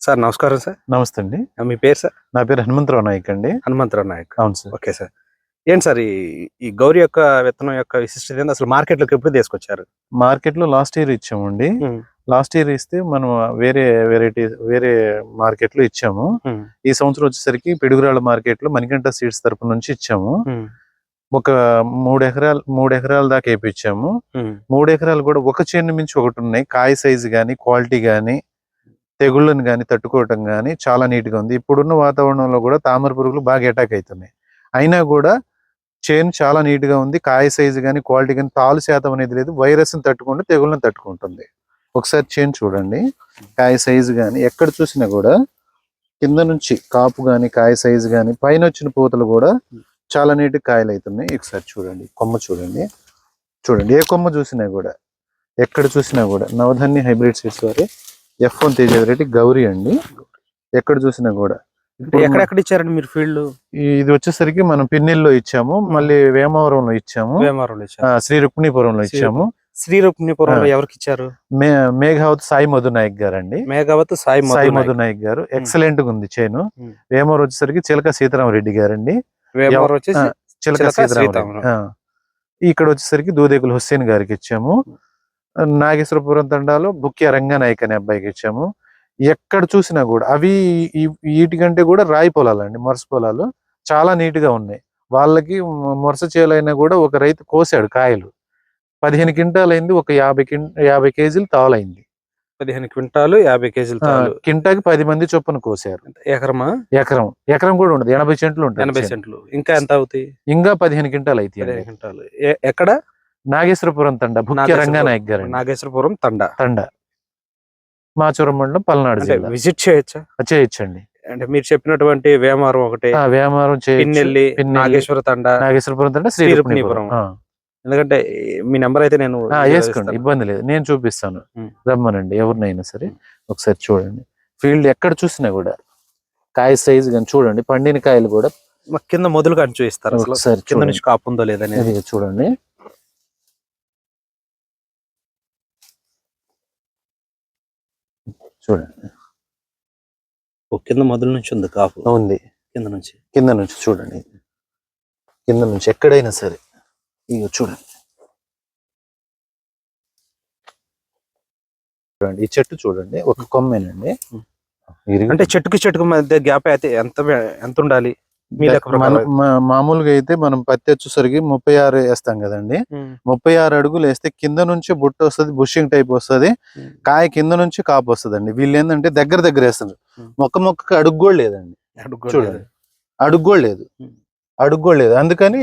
Sir నమస్కారం sir. నమస్తే అండి. మీ పేరు సార్? నా పేరు హనుమంతరావు నాయక్ అండి. హనుమంతరావు నాయక్. అవును సార్. Okay sir. ఏంటి సార్ ఈ ఈ గౌరీ యొక్క విత్తనం యొక్క విశిష్టత ఏంది? అసలు మార్కెట్లోకి ఎప్పుడు తీసుకొచ్చారు? మార్కెట్లో లాస్ట్ ఇయర్ ఇచ్చామండి. లాస్ట్ ఇయర్ ఇస్తే మనం వేరే వెరైటీ వేరే మార్కెట్లో ఇచ్చాము. ఈ సంవత్సరం వచ్చేసరికి పిడుగురాళ్ళ మార్కెట్లో మణికంఠ సీడ్స్ తరపు నుంచి ఇచ్చాము. ఒక మూడు ఎకరాలు మూడు ఎకరాల దాకా వేయించాము మూడు ఎకరాలు కూడా ఒక చేను మించి ఒకటి ఉన్నాయి. కాయ సైజు కానీ క్వాలిటీ కానీ తెగుళ్ళను కానీ తట్టుకోవటం కానీ చాలా నీట్గా ఉంది. ఇప్పుడున్న వాతావరణంలో కూడా తామర పురుగులు బాగా అటాక్ అవుతున్నాయి అయినా కూడా చేను చాలా నీట్గా ఉంది. కాయ సైజు కానీ క్వాలిటీ కానీ తాలు శాతం అనేది లేదు. వైరస్ని తట్టుకుంటూ తెగుళ్ళని తట్టుకుంటుంది. ఒకసారి చేను చూడండి. కాయ సైజు కానీ ఎక్కడ చూసినా కూడా కింద నుంచి కాపు కానీ కాయ సైజు కానీ పైన వచ్చిన పూతలు కూడా చాలా నీటి కాయలు అవుతున్నాయి ఒకసారి చూడండి. కొమ్మ చూడండి. చూడండి. ఏ కొమ్మ చూసినా కూడా ఎక్కడ చూసినా కూడా నవధాన్య హైబ్రిడ్ సీడ్స్ వారి F one Teja variety Gowri అండి. ఎక్కడ చూసినా కూడా. ఎక్కడెక్కడ ఇచ్చారండి మీరు ఫీల్డ్? ఇది వచ్చేసరికి మనం పిన్నెల్లో ఇచ్చాము. మళ్ళీ వేమవరంలో ఇచ్చాము. శ్రీ రుక్మిణీపురంలో శ్రీ ఇచ్చాము. శ్రీరూప్నిపురంలో ఆ. ఎవరికి ఇచ్చారు? మేఘావత్ సాయి మధు నాయక్ గారు అండి మేఘావత్ సాయి సాయి మధు మధు నాయక్ గారు. ఎక్సలెంట్గా ఉంది చేను. ఉమ్. వేమవరం వచ్చేసరికి చిలక గారండి. వేమారం వచ్చేసి ఆ, చిలక. ఆ. ఇక్కడ వచ్చేసరికి దూదేకుల హుస్సేన్ గారికి ఇచ్చాము. నాగేశ్వరపురం తండాలో బుక్య రంగనాయక్ అనే అబ్బాయికి ఇచ్చాము. ఎక్కడ చూసినా కూడా అవి ఈ- వీటికంటే కూడా రాయి పొలాలండి మొరస పొలాలు చాలా నీట్గా ఉన్నాయి. వాళ్ళకి మొరస చేలైనా కూడా ఒక రైతు కోసాడు కాయలు. పదిహేను క్వింటాల్ అయింది ఒక యాభై యాభై కేజీలు తాలైంది. పదిహేను క్వింటాలు యాభై కేజీలు కింటాకి పది మంది చొప్పున కోసారు. ఎకరమా? ఎకరం. ఎకరం కూడా ఉండదు. ఎనభై సెంట్లు ఎనభై ఉంటాయి సెంట్లు. ఇంకా ఎంత అవుతాయి? ఇంకా పదిహేను క్వింటాల్ అయితే పదిహేను క్వింటాలు. ఎ- ఎక్కడ? నాగేశ్వరపురం తండ నాగేశ్వరపురం. రంగనాయక్ గారు నాగేశ్వరపురం తండా. తండ. మాచూరం మండలం పల్నాడు జిల్లా. విజిట్ చేయొచ్చా? చేయొచ్చండి. అంటే మీరు చెప్పినటువంటి వేమారం ఒకటి. వేమారం పిన్నెల్లి నాగేశ్వర తండ నాగేశ్వరపురం తండ శ్రీ శ్రీరుక్మిణీపురం. రుక్మిణీపురం. ఆ. ఎందుకంటే మీ నెంబర్ అయితే నేను వేసుకోండి. ఇబ్బంది లేదు. నేను చూపిస్తాను. రమ్మనండి ఎవరినైనా సరే. ఒకసారి చూడండి. ఫీల్డ్ ఎక్కడ చూసినా కూడా కాయ సైజ్ కానీ చూడండి. పండిన కాయలు కూడా కింద మొదలు కానీ చూపిస్తారు ఒకసారి కింద నుంచి కాపు ఉందో లేదనేది ఇది చూడండి. చూడండి. ఓ, కింద మొదలు నుంచి ఉంది కాపు. ఉంది. కింద నుంచి. కింద నుంచి చూడండి. కింద నుంచి ఎక్కడైనా సరే. ఇగో చూడండి. చూడండి ఈ చెట్టు చూడండి ఒక కొమ్మేనండి. అంటే చెట్టుకి చెట్టుకు మధ్య గ్యాప్ అయితే ఎంత ఎంత ఉండాలి? మామూలుగా అయితే మనం పత్తి వచ్చేసరికి ముప్పై ఆరు వేస్తాం కదండి ముప్పై ఆరు అడుగులు వేస్తే కింద నుంచి బుట్ట వస్తుంది బుషింగ్ టైప్ వస్తుంది. కాయ కింద నుంచి కాపు వస్తుందండి వీళ్ళు ఏంటంటే దగ్గర దగ్గర వేస్తున్నారు ఉం. మొక్క మొక్కకి అడుగు కూడా లేదండి చూడండి. లేదు. అడుగు కూడా లేదు. అడుగు కూడా లేదు అందుకని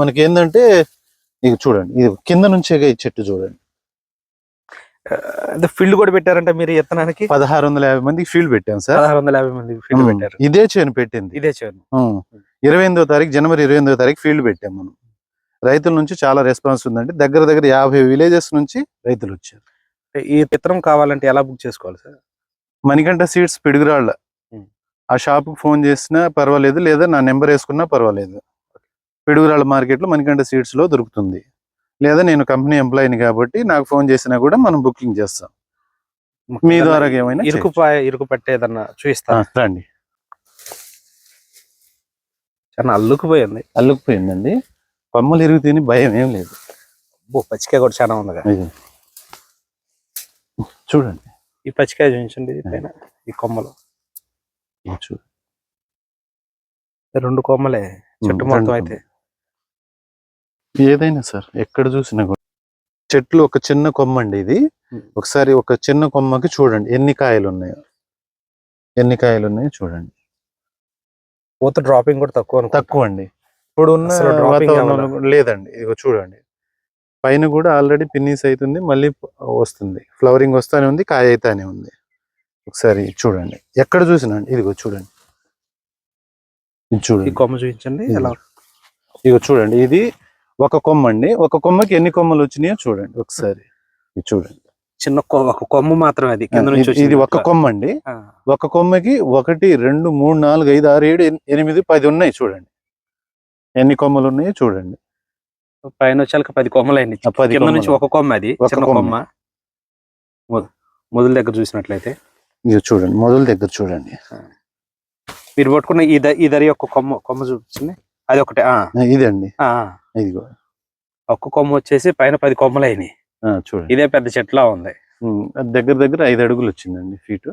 మనకి ఏంటంటే ఇది చూడండి ఇది కింద నుంచే ఈ చెట్టు చూడండి ఫీల్డ్ కూడా పెట్టారంటే మీరు ఎత్తనానికి? పదహారు వందల యాభై మందికి ఫీల్డ్ పెట్టాం సార్. పదహారు వందల యాభై మంది ఫీల్డ్. పెట్టారు. ఇదే చేను పెట్టింది. ఇదే చేయను ఉం. ఇరవై ఎనిమిదో తారీఖు జనవరి ఇరవై ఎనిమిదో తారీఖు ఫీల్డ్ పెట్టాం మనం. రైతుల నుంచి చాలా రెస్పాన్స్ ఉందండి. దగ్గర దగ్గర యాభై విలేజెస్ నుంచి రైతులు వచ్చారు. ఈ విత్తనం కావాలంటే ఎలా బుక్ చేసుకోవాలి సార్? మణికంఠ సీడ్స్ పిడుగురాళ్ళ. ఆ షాప్ ఫోన్ చేసినా పర్వాలేదు లేదా నా నెంబర్ వేసుకున్నా పర్వాలేదు. పిడుగురాళ్ళ మార్కెట్లో మణికంఠ సీడ్స్లో దొరుకుతుంది. లేదా నేను కంపెనీ ఎంప్లాయీని కాబట్టి నాకు ఫోన్ చేసినా కూడా మనం బుకింగ్ చేస్తాం. మీ ద్వారా ఏమైనా ఇరుకు ఇరుకు పట్టేదన్నా చూపిస్తాను రండి. చాలా అల్లుకుపోయింది. అల్లుకుపోయిందండి. కొమ్మలు ఇరుగు తిని భయం ఏం లేదు. పచ్చికాయ కూడా చాలా ఉందిగా. ఇది. చూడండి. ఈ పచ్చికాయ చూపించండి పైన ఈ కొమ్మలు. రెండు కొమ్మలే చెట్టు మొత్తం అయితే. ఏదైనా సార్ ఎక్కడ చూసినా కూడా. చెట్లు ఒక చిన్న కొమ్మ అండి ఇది. ఒకసారి ఒక చిన్న కొమ్మకి చూడండి ఎన్ని కాయలు ఉన్నాయో ఎన్ని కాయలు ఉన్నాయో చూడండి. పూత డ్రాపింగ్ కూడా తక్కువ. తక్కువ అండి ఇప్పుడు ఉన్న వాతావరణంలో లేదండి ఇదిగో చూడండి. పైన కూడా ఆల్రెడీ పిన్నీస్ అవుతుంది మళ్ళీ వస్తుంది. ఫ్లవరింగ్ వస్తానే ఉంది కాయ అయితేనే ఉంది. ఒకసారి చూడండి. ఎక్కడ చూసినా అండి ఇదిగో చూడండి. ఇది చూడండి. కొమ్మ చూపించండి ఇది. ఎలా ఇదిగో చూడండి ఇది ఒక కొమ్మ అండి. ఒక కొమ్మకి ఎన్ని కొమ్మలు వచ్చినాయో చూడండి ఒకసారి. ఇది చూడండి. చిన్న ఒక కొమ్మ మాత్రమే అది కింద నుంచి ఇది- ఒక కొమ్మ అండి. ఒక కొమ్మకి ఒకటి రెండు మూడు నాలుగు ఐదు ఆరు ఏడు ఎన్- ఎనిమిది పది ఉన్నాయి చూడండి. ఎన్ని కొమ్మలు ఉన్నాయో చూడండి. పైన వచ్చాక పది కొమ్మలు అయింది. కింద నుంచి. ఒక కొమ్మ అది. ఒక చిన్న కొమ్మ. మొదలు దగ్గర చూసినట్లయితే. ఇది చూడండి. మొదల దగ్గర చూడండి. మీరు పట్టుకున్న ఈ దరి యొక్క కొమ్మ కొమ్మ చూపించింది అది ఒకటే ఇదండి. ఇదిగో. ఒక్క కొమ్మ వచ్చేసి పైన పది కొమ్మలు అయినాయి చూడండి. ఇదే పెద్ద చెట్లా ఉంది. దగ్గర దగ్గర ఐదు అడుగులు వచ్చిందండి ఫీట్.